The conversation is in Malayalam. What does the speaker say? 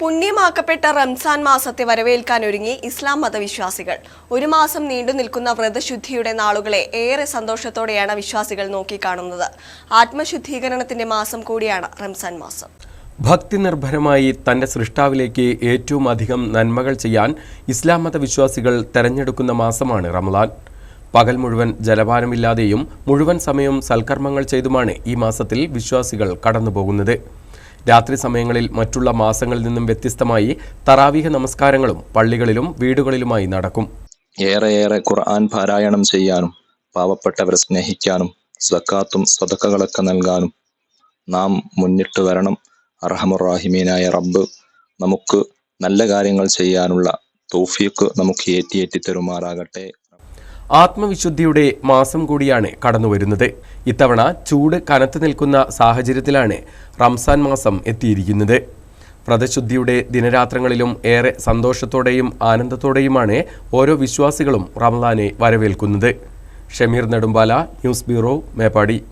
പുണ്യമാക്കപ്പെട്ട റംസാൻ മാസത്തെ വരവേൽക്കാൻ ഒരുങ്ങി ഇസ്ലാം മതവിശ്വാസികൾ. ഒരു മാസം നീണ്ടു നിൽക്കുന്ന വ്രതശുദ്ധിയുടെ നാളുകളെ ഏറെ സന്തോഷത്തോടെയാണ് വിശ്വാസികൾ നോക്കിക്കാണുന്നത്. ആത്മശുദ്ധീകരണത്തിന്റെ മാസം കൂടിയാണ് റംസാൻ മാസം. ഭക്തി നിർഭരമായി തന്റെ സൃഷ്ടാവിലേക്ക് ഏറ്റവും അധികം നന്മകൾ ചെയ്യാൻ ഇസ്ലാം മതവിശ്വാസികൾ തെരഞ്ഞെടുക്കുന്ന മാസമാണ് റമദാൻ പകൽ മുഴുവൻ ജലപാനമില്ലാതെയും മുഴുവൻ സമയം സൽക്കർമ്മങ്ങൾ ചെയ്തുമാണ് ഈ മാസത്തിൽ വിശ്വാസികൾ കടന്നുപോകുന്നത്. രാത്രി സമയങ്ങളിൽ മറ്റുള്ള മാസങ്ങളിൽ നിന്നും വ്യത്യസ്തമായി തറാവീഹ നമസ്കാരങ്ങളും പള്ളികളിലും വീടുകളിലുമായി നടക്കും. ഏറെയേറെ ഖുർആൻ പാരായണം ചെയ്യാനും പാവപ്പെട്ടവരെ സ്നേഹിക്കാനും സക്കാത്തും സ്വതക്കകളൊക്കെ നൽകാനും നാം മുന്നിട്ട് വരണം. അർഹമുറാഹിമീനായ റബ്ബ് നമുക്ക് നല്ല കാര്യങ്ങൾ ചെയ്യാനുള്ള തൗഫീക്ക് നമുക്ക് ഏറ്റിയേറ്റി തരുമാറാകട്ടെ. ആത്മവിശുദ്ധിയുടെ മാസം കൂടിയാണ് കടന്നുവരുന്നത്. ഇത്തവണ ചൂട് കനത്തു നിൽക്കുന്ന സാഹചര്യത്തിലാണ് റംസാൻ മാസം എത്തിയിരിക്കുന്നത്. വ്രതശുദ്ധിയുടെ ദിനരാത്രങ്ങളിലും ഏറെ സന്തോഷത്തോടെയും ആനന്ദത്തോടെയുമാണ് ഓരോ വിശ്വാസികളും റംസാനെ വരവേൽക്കുന്നത്. Shameer Nedumpala news bureau Meppadi.